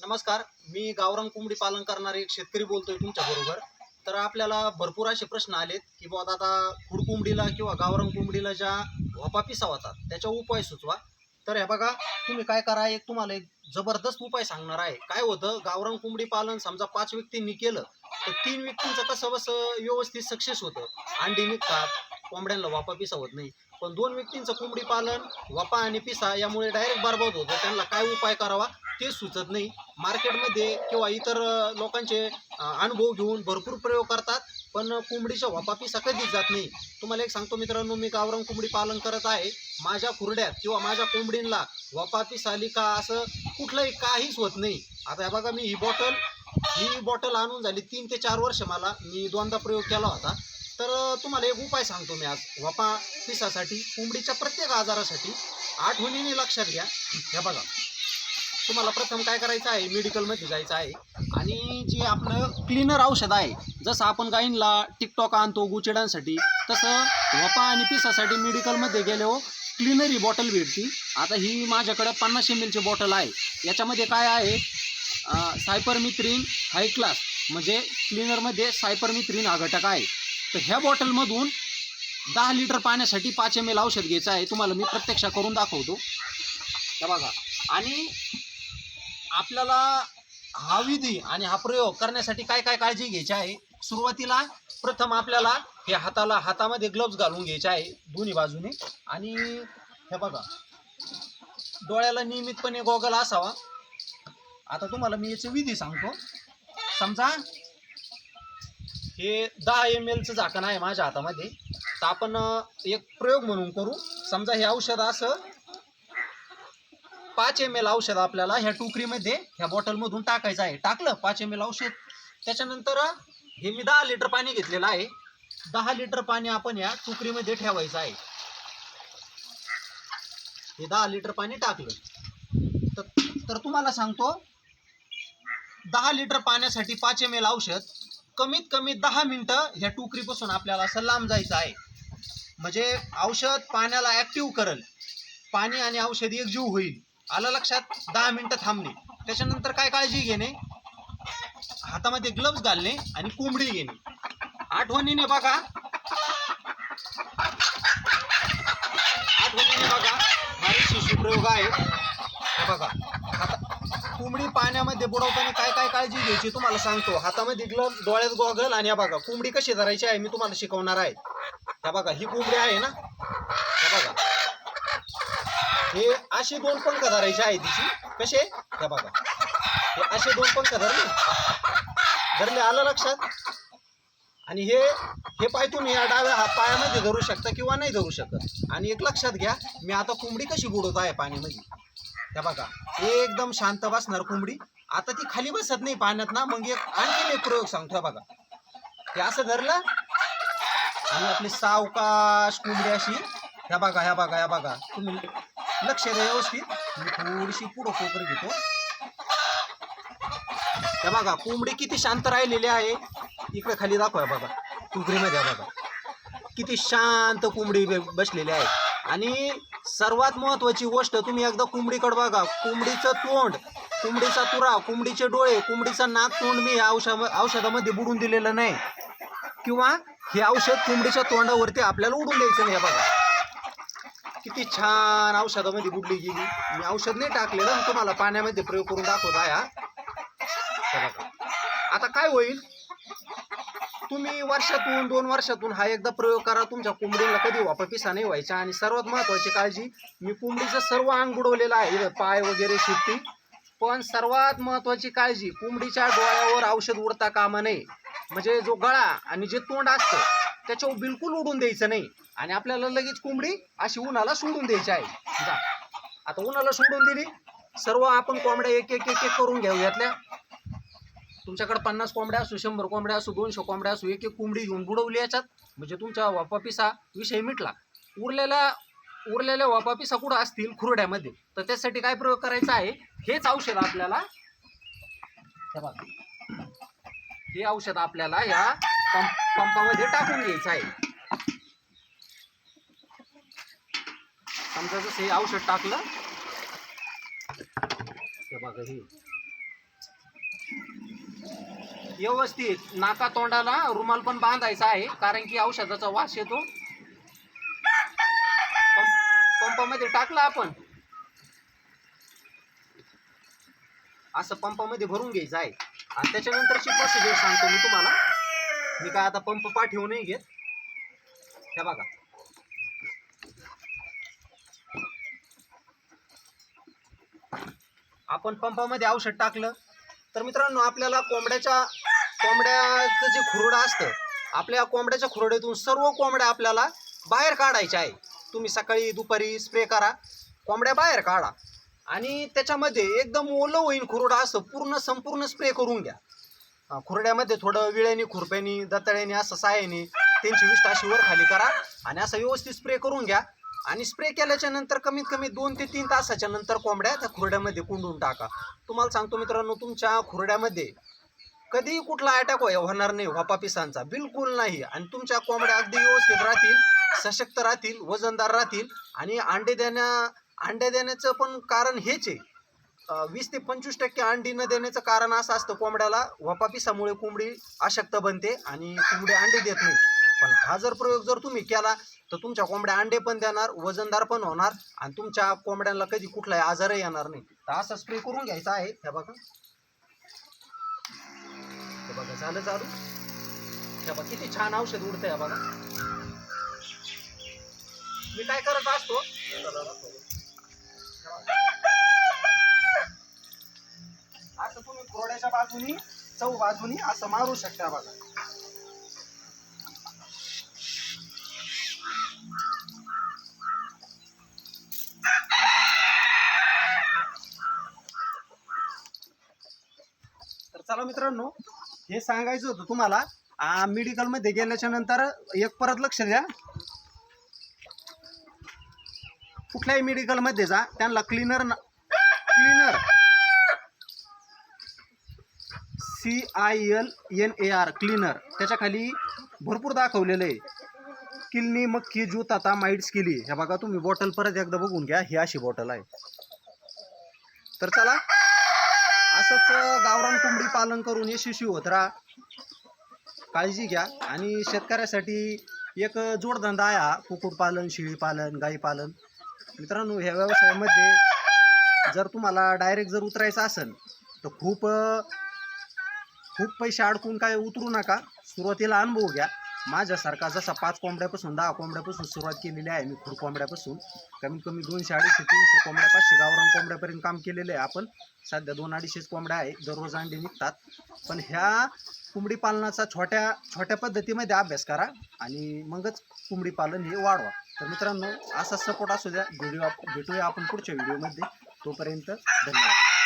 नमस्कार मी गावरान कोंबडी पालन करणारे एक शेतकरी बोलतोय तुमच्या बरोबर. तर आपल्याला भरपूर असे प्रश्न आलेत की बाबा आता खुडकोंबडीला किंवा गावरान कोंबडीला ज्या वापा पिसा होतात त्याच्या उपाय सुचवा. तर हे बघा तुम्ही काय करा एक तुम्हाला एक जबरदस्त उपाय सांगणार आहे. काय होतं गावरान कोंबडी पालन समजा पाच व्यक्तींनी केलं तर तीन व्यक्तींचं कसं बसं व्यवस्थित सक्सेस होतं. अंडी निघतात कोंबड्यांना वापा पिसा होत नाही. पण दोन व्यक्तींचं कोंबडी पालन वापा आणि पिसा यामुळे डायरेक्ट बरबाद होतं. त्यांना काय उपाय करावा? ते सुचत नाही. मार्केटमध्ये किंवा इतर लोकांचे अनुभव घेऊन भरपूर प्रयोग करतात पण कोंबडीच्या वापापिसा कधीच जात नाही. तुम्हाला एक सांगतो मित्रांनो मी गावरान कोंबडी पालन करत आहे. माझ्या खुरड्यात किंवा माझ्या कोंबडींना वापापिस आली का असं कुठलंही काहीच होत नाही. आता हे बघा मी ही बॉटल ही बॉटल आणून झाली तीन ते चार वर्ष मला. मी दोनदा प्रयोग केला होता. तर तुम्हाला एक उपाय सांगतो मी आज. वापा पिसासाठी कोंबडीच्या प्रत्येक आजारासाठी आठवणीने लक्षात घ्या. हे बघा. तुम्हाला प्रथम काय करायचं आहे? मेडिकलमध्ये जायचं आहे. आणि जे आपलं क्लीनर औषध आहे जसं आपण गाईंला टिकटॉक आणतो गुचिडांसाठी तसं वपा आणि पिसासाठी मेडिकलमध्ये गेलो क्लीनरी ही बॉटल भेटती. आता ही माझ्याकडं पन्नास एम एलची बॉटल आहे. याच्यामध्ये काय आहे? सायपरमित्रीन हाय क्लास म्हणजे क्लीनरमध्ये सायपरमित्रीन हा घटक आहे. तर ह्या बॉटलमधून दहा लिटर पाण्यासाठी पाच एम एल औषध घ्यायचं आहे. तुम्हाला मी प्रत्यक्ष करून दाखवतो. बघा. आणि आपल्याला हा विधी आणि हा प्रयोग करण्यासाठी काय काय काळजी घ्यायची आहे? सुरुवातीला प्रथम आपल्याला हे हाताला हातामध्ये ग्लव्स घालून घ्यायचे आहे दोन्ही बाजूने. आणि हे बघा डोळ्याला नियमितपणे गॉगल असावा. आता तुम्हाला मी याची विधी सांगतो. समजा हे दहा एम एलचं झाकण आहे माझ्या हातामध्ये. तर आपण एक प्रयोग म्हणून करू. समजा हे औषध असं पाच एम एल औषध आपल्याला ह्या टोकरीमध्ये ह्या बॉटलमधून टाकायचं आहे. टाकलं पाच एम एल औषध. त्याच्यानंतर हे मी दहा लिटर पाणी घेतलेलं आहे. दहा लिटर पाणी आपण या टोकरीमध्ये ठेवायचं आहे. हे दहा लिटर पाणी टाकलं. तर तर तुम्हाला सांगतो दहा लिटर पाण्यासाठी पाच एम एल औषध कमीत कमी दहा मिनटं ह्या टोकरीपासून आपल्याला असं लांब जायचं आहे. म्हणजे औषध पाण्याला ॲक्टिव्ह करल. पाणी आणि औषध एकजीव होईल. आलं लक्षात दहा मिनटं थांबणे त्याच्यानंतर काय काळजी घेणे? हातामध्ये ग्लव्स घालणे आणि कोंबडी घेणे. आठवणीने बघा. आठवणीने बघा. भारी शिशुप्रयोग आहे बघा. आता कोंबडी पाण्यामध्ये बुडवताना काय काय काळजी घ्यायची तुम्हाला सांगतो. हातामध्ये ग्लव्स डोळ्यात गॉगल आणि बघा. कोंबडी कशी धरायची आहे मी तुम्हाला शिकवणार आहे. त्या बघा ही कोंबडी आहे ना? हे असे दोन पंख धरायचे आहे तिची. कसे? हे बघा. हे असे दोन पंख धरले. धरले आलं लक्षात? आणि हे हे पाय तुम्ही या डाव्या हा पायामध्ये धरू शकता किंवा नाही धरू शकत. आणि एक लक्षात घ्या मी आता कोंबडी कशी बुडवत आहे पाण्यामध्ये? त्या बघा. एकदम शांत बसणार कोंबडी. आता ती खाली बसत नाही पाण्यात ना मग एक आणखीन एक प्रयोग सांगतो बघा. हे असं धरलं. आणि आपली सावकाश कोंबडी अशी. ह्या बघा ह्या बघा ह्या बघा. तुम्ही लक्ष द्या व्यवस्थित. मी थोडीशी पुढं कोकर घेतो. हे बघा कोंबडी किती शांत राहिलेली आहे. इकडे खाली दाखवा बघा. टुकरीमध्ये बघा. किती शांत कोंबडी बसलेली आहे. आणि सर्वात महत्वाची गोष्ट तुम्ही एकदा कोंबडीकडे बघा. कोंबडीचं तोंड कोंबडीचा तुरा कोंबडीचे डोळे कोंबडीचं नाक तोंड मी औषधा औषध औषधामध्ये बुडून दिलेलं नाही. किंवा हे औषध कोंबडीच्या तोंडावरती आपल्याला उडून द्यायचं नाही हे बघा. किती छान औषधामध्ये बुडली गेली. मी औषध नाही टाकलेलं ना तुम्हाला पाण्यामध्ये प्रयोग करून दाखवत आहे हा. आता काय होईल? तुम्ही वर्षातून दोन वर्षातून हा एकदा प्रयोग करा तुमच्या कोंबडीला कधी वापर पिसा नाही व्हायचा. आणि सर्वात महत्वाची काळजी मी कोंबडीचं सर्व अंग बुडवलेलं आहे पाय वगैरे शिट्टी पण सर्वात महत्वाची काळजी कोंबडीच्या डोळ्यावर औषध उडता कामा नये. म्हणजे जो गळा आणि जे तोंड असतं त्याच्यावर बिलकुल उडून द्यायचं नाही. आणि आपल्याला लगेच कोंबडी अशी उन्हाला सोडून द्यायची आहे. जा. आता उन्हाला सोडून दिली. सर्व आपण कोंबड्या एक एक एक एक करून घेऊ यातल्या. तुमच्याकडे पन्नास कोंबड्या असू शंभर कोंबड्या असू दोनशे कोंबड्या असू एक एक कोंबडी घेऊन बुडवली याच्यात. म्हणजे तुमच्या वापापिसा विषय मिटला. उरलेल्या उरलेल्या वापापिसा कुठं असतील खुरड्यामध्ये? तर त्यासाठी काय प्रयोग करायचा आहे? हेच औषध आपल्याला हे औषध आपल्याला या पंप पंपामध्ये टाकून घ्यायचं आहे. समजा जसं हे औषध टाकलं. हे बघा हे. व्यवस्थित नाका तोंडाला रुमाल पण बांधायचा आहे कारण की औषधाचा वास येतो. पंप- पंपामध्ये टाकला आपण. असं पंपामध्ये भरून घ्यायचं आहे. आणि त्याच्यानंतरची प्रोसिजर सांगतो मी तुम्हाला. मी काय आता पंप पाठवू नाही घेत. हे बघा. आपण पंपामध्ये औषध टाकलं. तर मित्रांनो आपल्याला कोंबड्याच्या कोंबड्याचं जे खुरडं असतं आपल्या कोंबड्याच्या खुरड्यातून सर्व कोंबड्या आपल्याला बाहेर काढायच्या आहे तुम्ही सकाळी दुपारी स्प्रे करा. कोंबड्या बाहेर काढा. आणि त्याच्यामध्ये एकदम ओलं होईन खुरडा असं पूर्ण संपूर्ण स्प्रे करून घ्या. खुरड्यामध्ये थोडं विळ्यानी खुरप्यानी दताळ्यानी असं सहाय्याने त्यांची विष्ट अशी वर खाली करा आणि असं व्यवस्थित स्प्रे करून घ्या. आणि स्प्रे केल्याच्यानंतर कमीत कमी दोन ते तीन तासाच्या नंतर कोंबड्या त्या खुरड्यामध्ये कुंडून टाका. तुम्हाला सांगतो मित्रांनो तुमच्या खुरड्यामध्ये कधीही कुठला अटॅक हो- होणार नाही हो, वापापिसांचा बिलकुल नाही. आणि तुमच्या कोंबड्या अगदी व्यवस्थित राहतील सशक्त राहतील वजनदार राहतील आणि अंडे देण्या अंडे देण्याचं पण कारण हेच आहे. वीस ते पंचवीस टक्के अंडी न देण्याचं कारण असं असतं कोंबड्याला. वपापिसामुळे कोंबडी अशक्त बनते आणि कोंबडी अंडे देत नाही. पण हा जर प्रयोग जर तुम्ही केला तर तुमच्या कोंबड्या अंडे पण देणार वजनदार पण होणार आणि तुमच्या कोंबड्यांना कधी कुठलाही आजारही येणार नाही. तर असा स्प्रे करून घ्यायचा आहे. हे बघा. हे बघा झालं चालू हे बघा किती छान औषध उडतं आहे बघा. मी काय करत असतो असं तुम्ही बाजूनी चौ बाजूनी असं मारू शकता बघा. तर चला मित्रांनो हे सांगायचं होतं तुम्हाला. मेडिकलमध्ये गेल्याच्यानंतर एक परत लक्ष द्या. कुठल्याही मेडिकलमध्ये जा त्यांना cleaner C I L N A R cleaner. त्याच्याखाली भरपूर दाखवलेलं आहे. किल्नी मक्की जूत आता माइट्स केली. हे बघा तुम्ही बॉटल परत एकदा बघून घ्या. ही अशी बॉटल आहे. तर चला असंच गावरान कोंबडी पालन करून यशस्वी होत राहा. काळजी घ्या. आणि शेतकऱ्यासाठी एक जोडधंदा आहे हा. कुक्कुटपालन शेळीपालन गाईपालन मित्रांनो ह्या व्यवसायामध्ये जर तुम्हाला डायरेक्ट जर उतरायचं असेल तर खूप खूप पैसे अडकून काय उतरू नका. सुरुवातीला अनुभव घ्या. माझ्यासारखा जसा पाच कोंबड्यापासून दहा कोंबड्यापासून सुरुवात केलेली आहे मी खूप कोंबड्यापासून कमीत कमी दोनशे अडीचशे तीनशे कोंबड्या पाचशे गावरान कोंबड्यापर्यंत काम केलेलं आहे आपण. सध्या दोन अडीचशेच कोंबड्या आहे दररोज अंडे निघतात. पण ह्या कोंबडी पालनाचा छोट्या छोट्या पद्धतीमध्ये अभ्यास करा आणि मगच कोंबडी पालन हे वाढवा. तर मित्रांनो असा सपोर्ट असू द्या. व्हिडिओ भेटूया आपण पुढच्या व्हिडिओमध्ये. तोपर्यंत धन्यवाद.